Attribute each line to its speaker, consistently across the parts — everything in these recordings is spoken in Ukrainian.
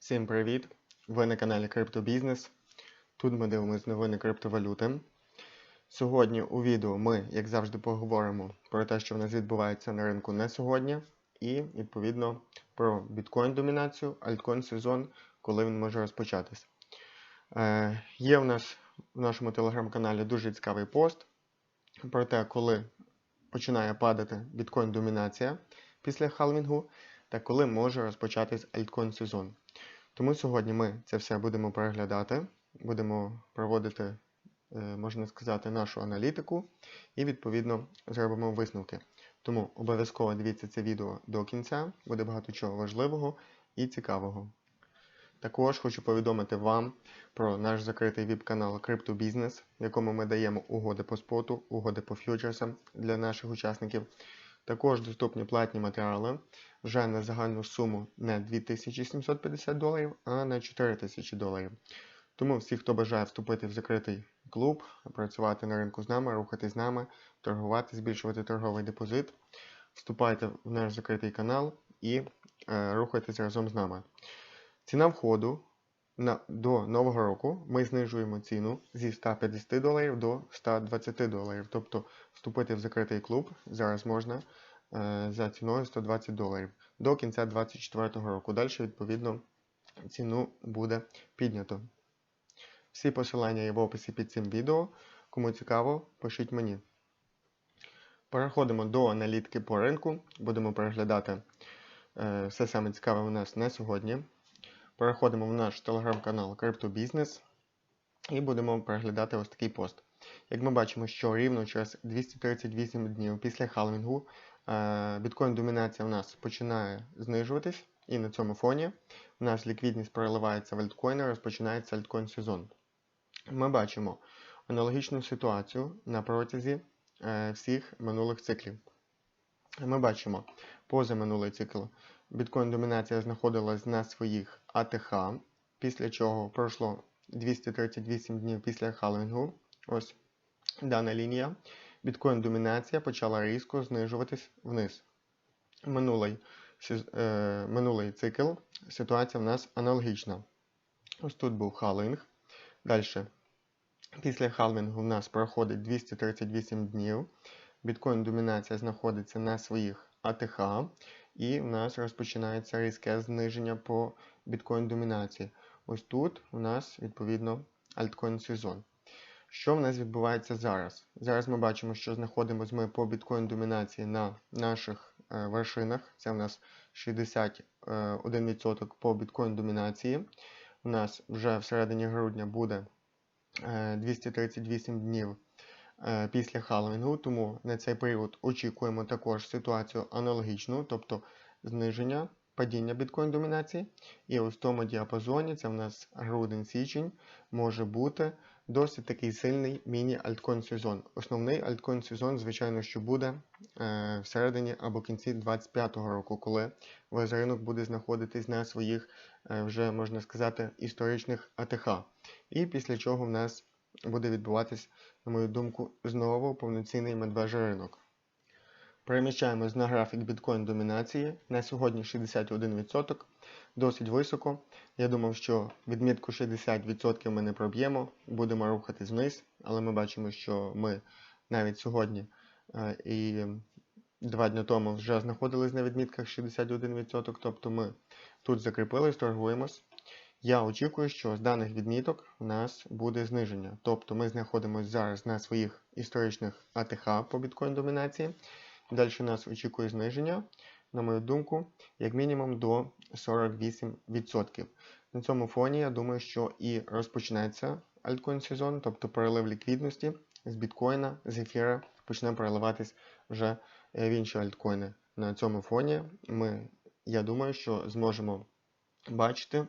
Speaker 1: Всім привіт! Ви на каналі Криптобізнес. Тут ми дивимося новини криптовалюти. Сьогодні у відео ми, як завжди, поговоримо про те, що в нас відбувається на ринку на сьогодні, і відповідно про біткоін домінацію, альткоін сезон, коли він може розпочатись. Е, є в нас в нашому телеграм-каналі дуже цікавий пост про те, коли починає падати біткоін домінація після халвінгу та коли може розпочатись альткоін сезон. Тому сьогодні ми це все будемо переглядати, будемо проводити, е, можна сказати, нашу аналітику і, відповідно, зробимо висновки. Тому обов'язково дивіться це відео до кінця, буде багато чого важливого і цікавого. Також хочу повідомити вам про наш закритий віп-канал Криптобізнес, в якому ми даємо угоди по споту, угоди по фьючерсам для наших учасників. Також доступні платні матеріали вже на загальну суму не 2750 доларів, а на 4000 доларів. Тому всі, хто бажає вступити в закритий клуб, працювати на ринку з нами, рухатись з нами, торгувати, збільшувати торговий депозит, вступайте в наш закритий канал і е, рухайтесь разом з нами. Ціна входу на, до нового року ми знижуємо ціну зі 150 доларів до 120 доларів. Тобто вступити в закритий клуб зараз можна е, за ціною 120 доларів до кінця 2024 року. Далі, відповідно, ціну буде піднято. Всі посилання є в описі під цим відео. Кому цікаво, пишіть мені. Переходимо до аналітики по ринку. Будемо переглядати е, все саме цікаве у нас на сьогодні. Переходимо в наш телеграм-канал CryptoBusiness і будемо переглядати ось такий пост. Як ми бачимо, що рівно через 238 днів після халвінгу біткоін домінація у нас починає знижуватись, і на цьому фоні у нас ліквідність переливається в альткоїни, розпочинається альткоін сезон. Ми бачимо аналогічну ситуацію на протязі е, всіх минулих циклів. Ми бачимо позаминулий цикл біткоін домінація знаходилась на своїх АТХ, після чого пройшло 238 днів після халвінгу. Ось дана лінія. Біткоін домінація почала різко знижуватись вниз. Минулий, е, минулий цикл ситуація в нас аналогічна. Ось тут був халвінг. Далі, після халвінгу в нас проходить 238 днів. Біткоін домінація знаходиться на своїх АТХ, і в нас розпочинається різке зниження по біткоін домінації. Ось тут у нас, відповідно, альткоін сезон. Що в нас відбувається зараз? Зараз ми бачимо, що знаходимося ми по біткоін домінації на наших е, вершинах. Це у нас 61% по біткоін домінації. У нас вже всередині грудня буде е, 238 днів е, після халвінгу, тому на цей період очікуємо також ситуацію аналогічну, тобто зниження. Падіння біткоін домінації. І ось в тому діапазоні, це в нас грудень-січень, може бути досить такий сильний міні-альткоін сезон. Основний альткоін сезон, звичайно, що буде е, всередині або кінці 2025 року, коли весь ринок буде знаходитись на своїх, е, вже можна сказати, історичних АТХ. І після чого в нас буде відбуватись, на мою думку, знову повноцінний медвежий ринок. Переміщаємось на графік біткоін домінації. На сьогодні 61%, досить високо. Я думав, що відмітку 60% ми не проб'ємо, будемо рухатись вниз, але ми бачимо, що ми навіть сьогодні е, і два дні тому вже знаходились на відмітках 61%, тобто ми тут закріпились, торгуємось. Я очікую, що з даних відміток у нас буде зниження. Тобто ми знаходимося зараз на своїх історичних АТХ по біткоін домінації. Далі нас очікує зниження, на мою думку, як мінімум до 48%. На цьому фоні я думаю, що і розпочнеться альткоін сезон, тобто перелив ліквідності з біткоїна, з ефіра почне переливатись вже в інші альткоїни. На цьому фоні ми, я думаю, що зможемо бачити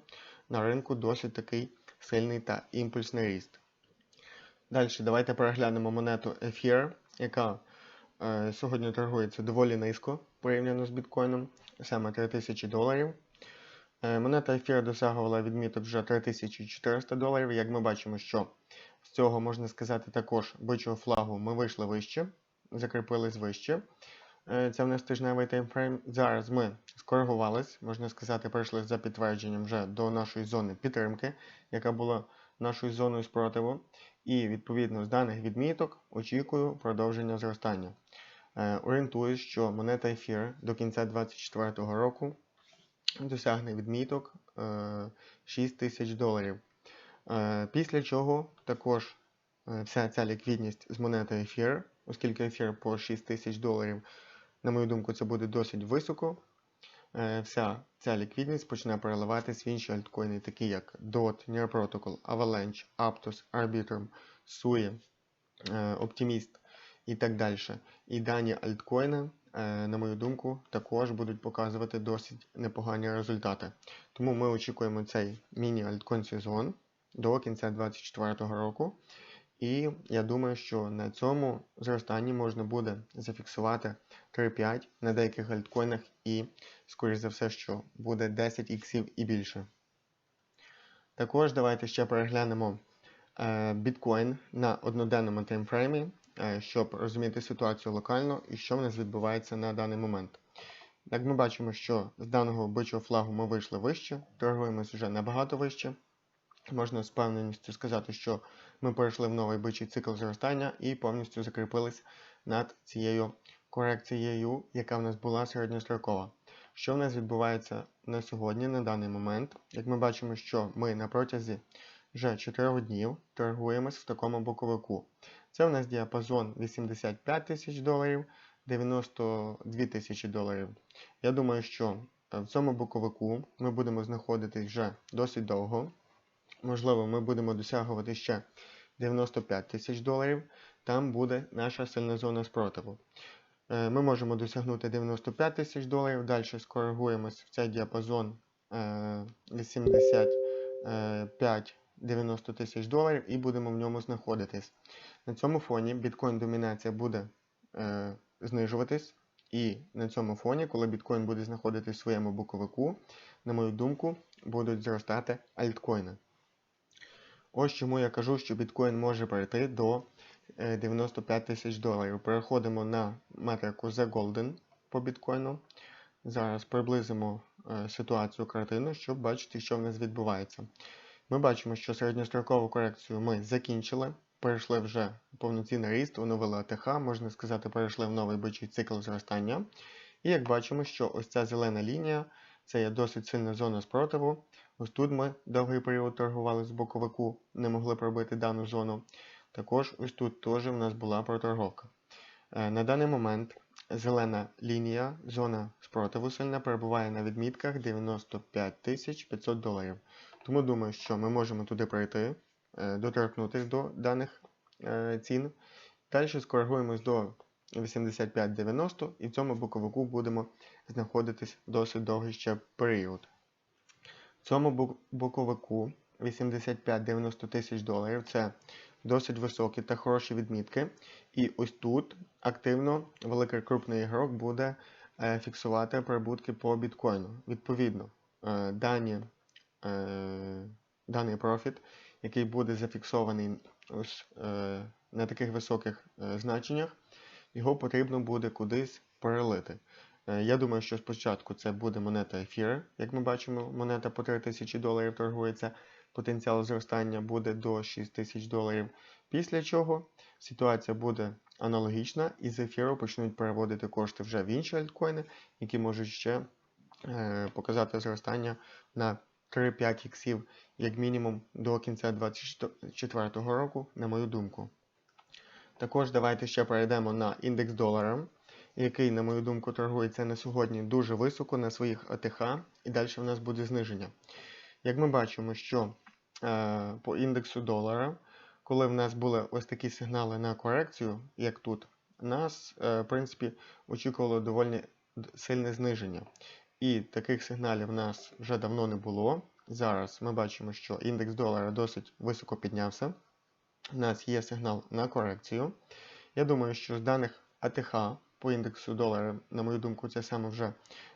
Speaker 1: на ринку досить такий сильний та імпульсний ріст. Далі давайте переглянемо монету ефір, яка Е, сьогодні торгується доволі низько порівняно з біткоїном, саме 3000 доларів. Е, монета ефір досягувала відміток вже 3400 доларів. Як ми бачимо, що з цього можна сказати також бичого флагу ми вийшли вище, закріпились вище. Е, Це в нас тижневий таймфрейм. Зараз ми скоригувались, можна сказати, прийшли за підтвердженням вже до нашої зони підтримки, яка була нашою зоною спротиву. І відповідно з даних відміток очікую продовження зростання. Е, Орієнтуюсь, що монета ефір до кінця 2024 року досягне відміток е, 6 тисяч доларів. Е, Після чого також е, вся ця ліквідність з монети ефір, оскільки ефір по 6 тисяч доларів, на мою думку, це буде досить високо. Е, Вся ця ліквідність почне переливатись в інші альткоїни, такі як DOT, Near Protocol, Avalanche, Aptos, Arbitrum, SUI, е, Optimist і так далі. І дані альткоїни, е, на мою думку, також будуть показувати досить непогані результати. Тому ми очікуємо цей міні-альткоін сезон до кінця 2024 року. І я думаю, що на цьому зростанні можна буде зафіксувати 3-5 на деяких альткоїнах і, скоріш за все, що буде 10 іксів і більше. Також давайте ще переглянемо е, біткоін на одноденному таймфреймі, е, щоб розуміти ситуацію локально і що в нас відбувається на даний момент. Як ми бачимо, що з даного бичого флагу ми вийшли вище, торгуємось вже набагато вище. Можна з певненістю сказати, що ми перейшли в новий бичий цикл зростання і повністю закріпились над цією корекцією, яка в нас була середньострокова. Що в нас відбувається на сьогодні, на даний момент? Як ми бачимо, що ми на протязі вже 4 днів торгуємось в такому боковику. Це у нас діапазон 85 тисяч доларів, 92 тисячі доларів. Я думаю, що е, в цьому боковику ми будемо знаходитись вже досить довго. Можливо, ми будемо досягувати ще 95 тисяч доларів. Там буде наша сильна зона спротиву. Е, Ми можемо досягнути 95 тисяч доларів, далі скоригуємось в цей діапазон е, 85-90 тисяч доларів і будемо в ньому знаходитись. На цьому фоні біткоін домінація буде е, знижуватись. І на цьому фоні, коли біткоін буде знаходитись в своєму боковику, на мою думку, будуть зростати альткоїни. Ось чому я кажу, що біткоін може перейти до е, 95 тисяч доларів. Переходимо на метрику The Golden по біткоїну. Зараз приблизимо е, ситуацію картину, щоб бачити, що в нас відбувається. Ми бачимо, що середньострокову корекцію ми закінчили. Перейшли вже повноцінний ріст, оновили АТХ, можна сказати, перейшли в новий бичий цикл зростання. І як бачимо, що ось ця зелена лінія це є досить сильна зона спротиву. Ось тут ми довгий період торгували з боковику, не могли пробити дану зону. Також ось тут теж в нас була проторговка. Е, На даний момент зелена лінія, зона спротиву сильна, перебуває на відмітках 95 500 доларів. Тому думаю, що ми можемо туди пройти, е, доторкнутися до даних е, цін. Далі скоригуємось до 85-90 і в цьому боковику будемо знаходитись досить довгий ще період. В цьому боковику 85-90 тисяч доларів це досить високі та хороші відмітки. І ось тут активно великий крупний ігрок буде е, фіксувати прибутки по біткоїну. Відповідно, е, дані, е, даний профіт, який буде зафіксований ось, на таких високих значеннях, його потрібно буде кудись перелити. Е, Я думаю, що спочатку це буде монета ефір. Як ми бачимо, монета по 3000 доларів торгується, потенціал зростання буде до 6000 доларів. Після чого ситуація буде аналогічна, і з ефіру почнуть переводити кошти вже в інші альткоїни, які можуть ще е, показати зростання на 3-5 іксів, як мінімум, до кінця 2024 року, на мою думку. Також давайте ще перейдемо на індекс долара, який, на мою думку, торгується на сьогодні дуже високо на своїх АТХ, і далі в нас буде зниження. Як ми бачимо, що е, по індексу долара, коли в нас були ось такі сигнали на корекцію, як тут, нас, е, в принципі, очікувало доволі сильне зниження. І таких сигналів в нас вже давно не було. Зараз ми бачимо, що індекс долара досить високо піднявся. У нас є сигнал на корекцію. Я думаю, що з даних АТХ по індексу долара, на мою думку, це саме вже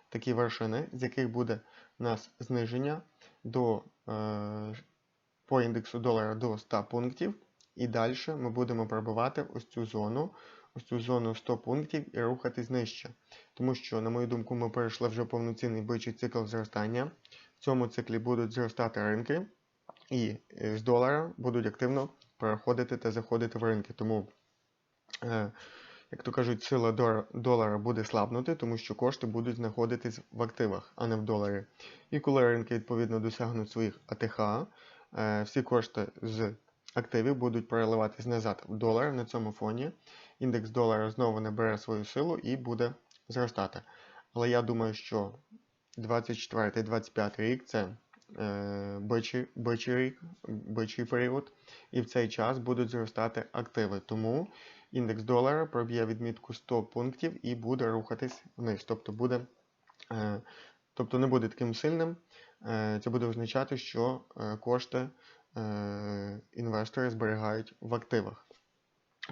Speaker 1: такі вершини, з яких буде у нас зниження до, е, по індексу долара до 100 пунктів. І далі ми будемо пробивати ось цю зону ось цю зону 100 пунктів і рухатись нижче. Тому що, на мою думку, ми перейшли вже повноцінний бичий цикл зростання. В цьому циклі будуть зростати ринки, і е, з долара будуть активно переходити та заходити в ринки. Тому, е, як то кажуть, сила долара буде слабнути, тому що кошти будуть знаходитись в активах, а не в доларі. І коли ринки відповідно досягнуть своїх АТХ, е, всі кошти з активів будуть переливатись назад в долар на цьому фоні. Індекс долара знову набере свою силу і буде зростати. Але я думаю, що 24-25 рік це е, бичий, бичий рік, бичий період, і в цей час будуть зростати активи. Тому індекс долара проб'є відмітку 100 пунктів і буде рухатись вниз. Тобто, буде, е, тобто не буде таким сильним. Е, це буде означати, що е, кошти інвестори зберігають в активах.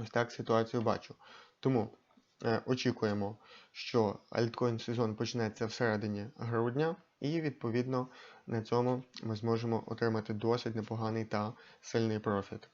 Speaker 1: Ось так ситуацію бачу. Тому очікуємо, що альткоін сезон почнеться всередині грудня, і відповідно на цьому ми зможемо отримати досить непоганий та сильний профіт.